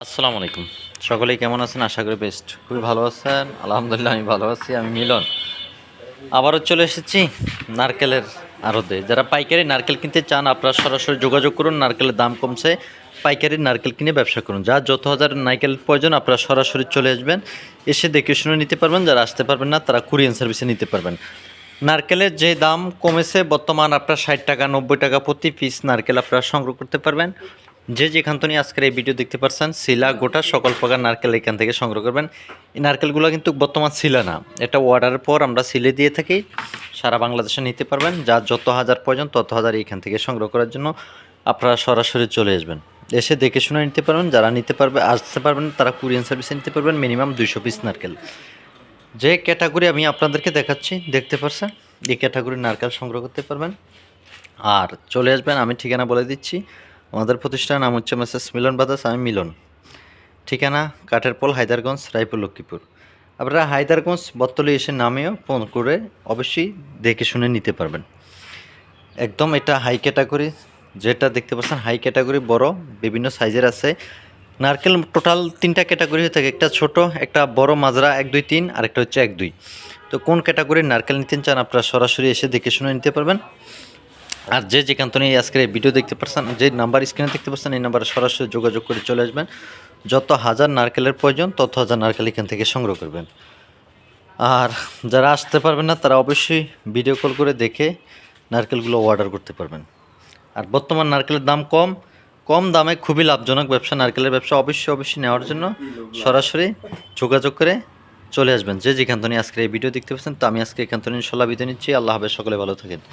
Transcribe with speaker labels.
Speaker 1: আসসালামু আলাইকুম। সকলেই কেমন আছেন? আশা করি বেস্ট খুবই ভালো আছেন? আলহামদুলিল্লাহ, আমি ভালো আছি। আমি মিলন। আবারও চলে এসেছি নারকেলের আড়তে। যারা পাইকারি নারকেল কিনতে চান, আপনারা সরাসরি যোগাযোগ করুন। নারকেলের দাম কমছে। পাইকারি নারকেল কিনে ব্যবসা করুন। যা যত হাজার নারকেল প্রয়োজন, আপনারা সরাসরি চলে আসবেন। এসে দেখে শুনে নিতে পারবেন। যারা আসতে পারবেন না, তারা কুরিয়ান সার্ভিসে নিতে পারবেন। নারকেলের যে দাম কমেছে, বর্তমান আপনার ষাট টাকা, নব্বই টাকা প্রতি পিস নারকেল আপনারা সংগ্রহ করতে পারবেন। যে যেখান থেকে আজকের এই ভিডিও দেখতে পাচ্ছেন শিলা, গোটা সকল প্রকার নারকেল এখান থেকে সংগ্রহ করবেন। এই নারকেলগুলো কিন্তু বর্তমান শিলা না, এটা অর্ডারের পর আমরা সিলে দিয়ে থাকি, সারা বাংলাদেশে নিতে পারবেন যার যত হাজার প্রয়োজন তত হাজার এখান থেকে সংগ্রহ করার জন্য আপনারা সরাসরি চলে আসবেন। এসে দেখে শুনে নিতে পারবেন, যারা নিতে পারবে, আসতে পারবেন, তারা কুরিয়ান সার্ভিসে নিতে পারবেন, মিনিমাম দুইশো পিস নারকেল। যে ক্যাটাগরি আমি আপনাদেরকে দেখাচ্ছি, দেখতে পারছেন? এই ক্যাটাগরির নারকেল সংগ্রহ করতে পারবেন। আর চলে আসবেন, আমি ঠিকানা বলে দিচ্ছি আমাদের প্রতিষ্ঠান নাম হচ্ছে মেসেস মিলন বাদাস, আমি মিলন। ঠিকানা কাঠেরপোল, হায়দারগঞ্জ, রায়পুর, লক্ষ্মীপুর। আপনারা হায়দারগঞ্জ বত্তলি এসে নামেও ফোন করে অবশ্যই দেখে শুনে নিতে পারবেন। একদম এটা হাই ক্যাটাগরি যেটা দেখতে পাচ্ছেন হাই ক্যাটাগরি বড়, বিভিন্ন সাইজের আছে। নারকেল টোটাল তিনটা ক্যাটাগরি হয়ে থাকে, একটা ছোট, একটা বড়, মাজরা এক, দুই, তিন, আর একটা হচ্ছে এক, দুই। তো কোন ক্যাটাগরির নারকেল নিতে চান, আপনারা সরাসরি এসে দেখে শুনে নিতে পারবেন। আর যে যেখান থেকে আজকের এই ভিডিও দেখতে পাচ্ছেন যে নাম্বার স্ক্রিনে দেখতে পাচ্ছেন এই নাম্বারে সরাসরি যোগাযোগ করে চলে আসবেন। যত হাজার নারকেলের প্রয়োজন, তত হাজার নারকেল এখান থেকে সংগ্রহ করবেন। আর যারা আসতে পারবেন না, তারা অবশ্যই ভিডিও কল করে দেখে নারকেলগুলো অর্ডার করতে পারবেন। আর বর্তমান নারকেলের দাম কম কম দামে খুবই লাভজনক ব্যবসা। নারকেলের ব্যবসা অবশ্যই অবশ্যই নেওয়ার জন্য সরাসরি যোগাযোগ করে চলে আসবেন। যে যেখান থেকে আজকে এই ভিডিও দেখতে পাচ্ছেন, তো আমি আজকে এখান থেকে ইনশাল্লাহ নিচ্ছি। আল্লাহ হাফেজ, সকলে ভালো থাকেন।